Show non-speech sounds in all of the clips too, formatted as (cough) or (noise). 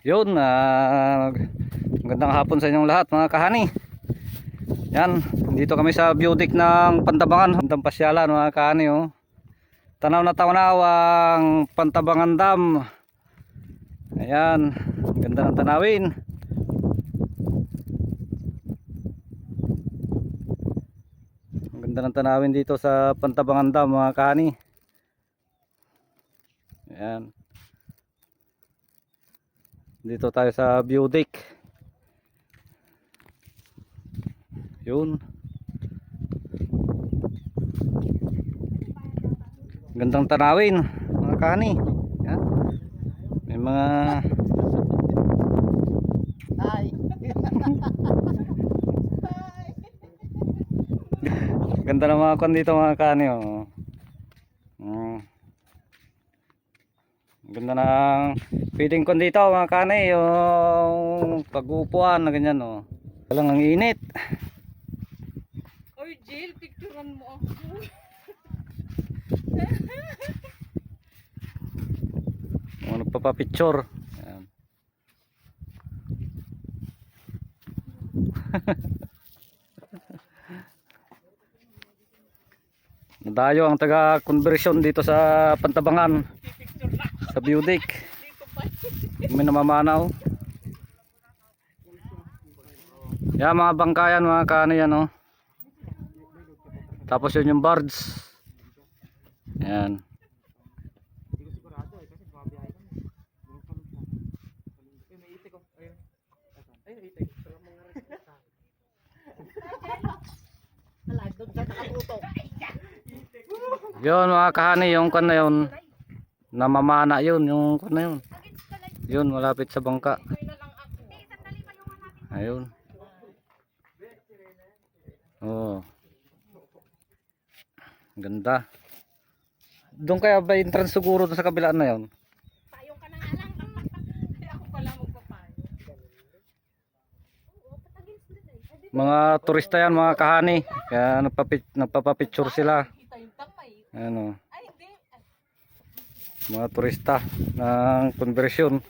Yun, ah, magandang hapon sa inyong lahat mga kahani. Yan, dito kami sa Beautic ng Pantabangan. Gandang pasyalan mga kahani oh. Tanaw na tanaw ang Pantabangan Dam. Ayan, ganda ng tanawin. Ganda ng tanawin dito sa Pantabangan Dam mga kahani. Ayan. Dito tayo sa view deck. Yun. Gandang tanawin, mga kani. Yan. May mga (laughs) ganda ng mga kwan dito mga kani. Oh. Ganda ng feeding kwan dito mga kani. Yung pag-upuan na ganyan. Oh. Walang ang init. Oy, Jill, picturean mo ako. Mga nagpapapicture. Ayan. (laughs) Nadayo ang taga conversion dito sa Pantabangan sa Beautic. May namamanaw. Yan mga bangkayan mga kano yan oh. Tapos yun yung birds. Yan. Yun mga kahani, yung kan na yun, namamana yun, yung na yun. Yun, malapit sa bangka. Ayun. Oo. Ganda. Doon kaya ba yung entrance siguro sa kabilaan na yun? (laughs) Magpapayo. Mga turista yan, mga kahani. Kaya nagpapapicture sila. Ano, mga turista ng conversion.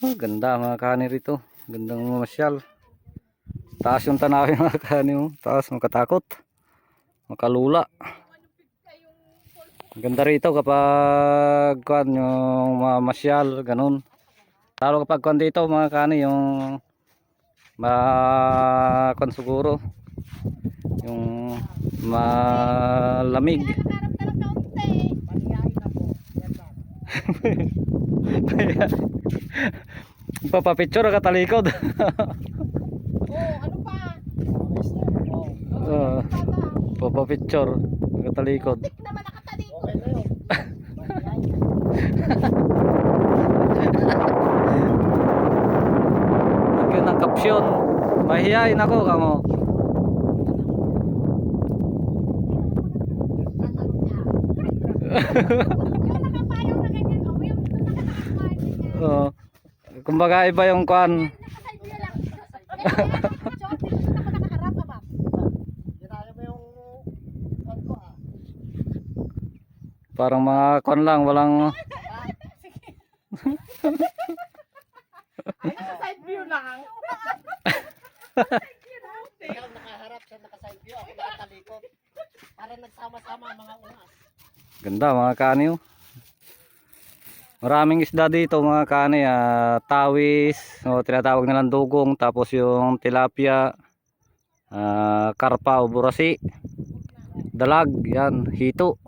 Oh, ganda mga kani rito. Gandang mamasyal. Taas yung tanawin (laughs) mga kani mo. Taas makatakot. Makalula. Ganda rito kapag kuan yung mamasyal ganun. Lalo kapag kuan dito mga kani yung ma kuan siguro yung malamig. (laughs) Papapicture ka talikod. Oh, ano pa? Oh. Papapicture ka talikod. Tik naman nakatalikod. okay na yun. Lagyan ng kapsyon. Ako kamo. Yung nakapayong na ganyan. Oh, yung nakatalikod ganyan. Oo. Kumbaga iba yung kuan. Nakaside view lang. Short, dito ako nakaharap ka ba? Ginaya mo yung ano ko ah. Parang mga kuan lang, walang Nakaside view lang. (laughs) Ikaw nakaharap siya nakaside view. Ako nakatalikod. Para nagsama-sama ang mga ungas. Ganda mga kani. oh. Maraming isda dito mga kani, ah, tawis, o tinatawag nilang dugong, tapos yung tilapia, ah, karpa o burasi, dalag, yan, hito.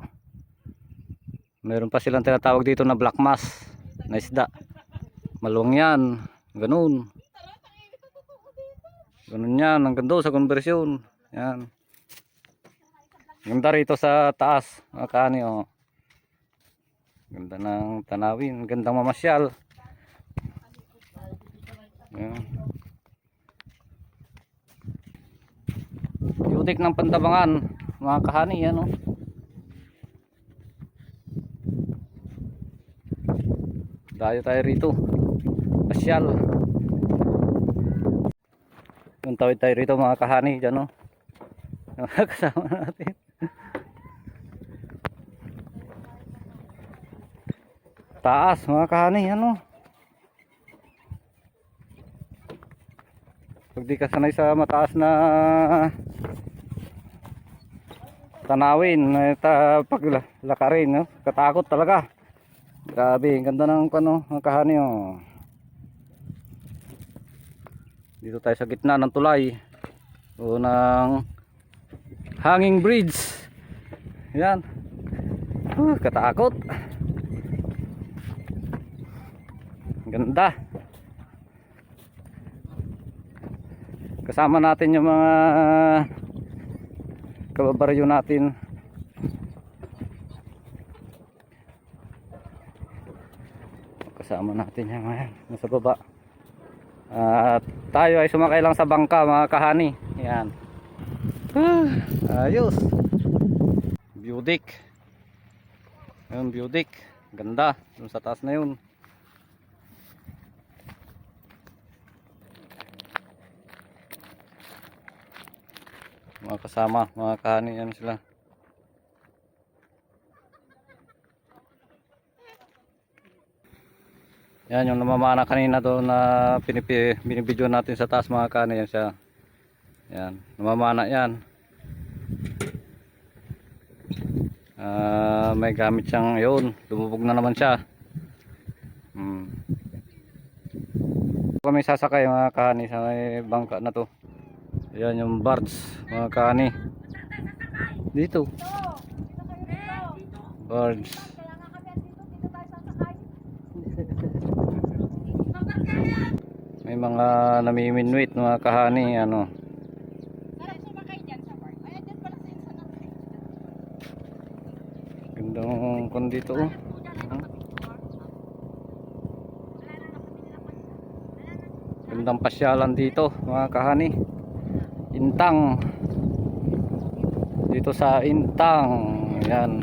Meron pa silang tinatawag dito na black mass na isda. Maluwang yan, ganun. Ganun yan, hanggang doon sa konversyon. Yan. Ganda rito sa taas, mga kani, oh. Ganda ng tanawin, gandang mamasyal. Yan. Yutik ng pantabangan, mga kahani, yan oh. Dayo tayo rito. Pasyal. Yung tawid tayo rito mga kahani, dyan oh. (laughs) Kasama natin. Taas mga kahani ano? Pag di ka sanay sa mataas na tanawin eh, ta, pag la- lakarin no? katakot talaga. Grabe ang ganda ng ano mga kahani oh. dito tayo sa gitna ng tulay. O ng hanging bridge. Yan. Uh, katakot Ganda. Kasama natin yung mga kababaryo natin. Kasama natin yung mga nasa baba. At tayo ay sumakay lang sa bangka mga kahani. Yan. (sighs) Ayos. Deck. Ayun, deck. Ganda. Dun sa taas na yun. Mga kasama, mga kahani ano sila. Yan yung namamana kanina doon na pinipi, binibidyo natin sa taas mga kahani yan siya. Yan, namamana yan. Ah, may gamit siyang yun, lumubog na naman siya. Hmm. Kami sasakay mga kahani sa bangka na to. Ayan yung barge, mga kani. Dito. Sasakay. May mga namiminwit mga kahani. Ano. Gandang kon dito. Oh. Gandang pasyalan dito mga kahani. Intang. Dito sa Intang. Yan.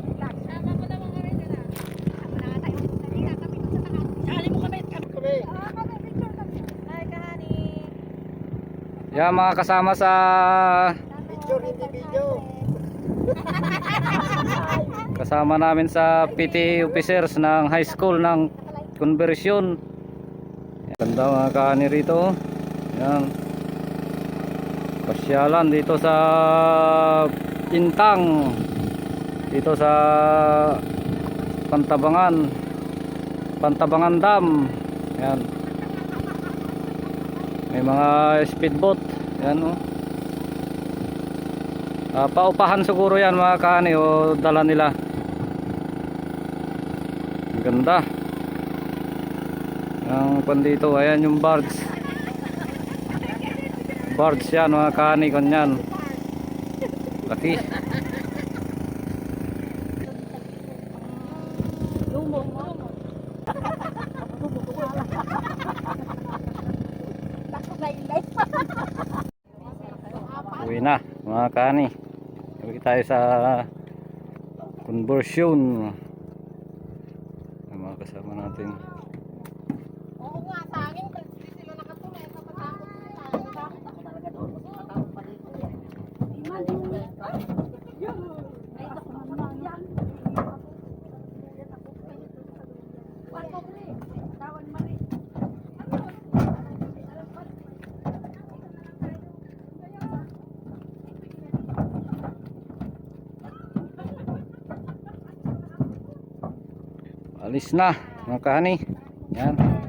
Yan mga kasama sa Picture, hindi video. (laughs) kasama namin sa PT officers ng high school ng conversion. Ganda mga kaani rito. Yan. Pasyalan dito sa Intang. Dito sa Pantabangan. Pantabangan Dam. Yan. May mga speedboat. Yan oh. Ah, paupahan siguro yan mga kaani o dala nila. Ganda. Ang pan dito, ayan yung barge. Barge yan mga kaani kanyan. Laki. Uwi na mga kaani. Uwi tayo sa conversion. Mga kasama natin. Oo nga, sa akin, hindi sila nakatulay. Natatakot sila. Natakot ako talaga doon. Natatakot pa dito. Mali mo yan. Ay, naku, mamang yan. Wala ko rin. Tawan mo rin. Alis na mga kaani. Yan.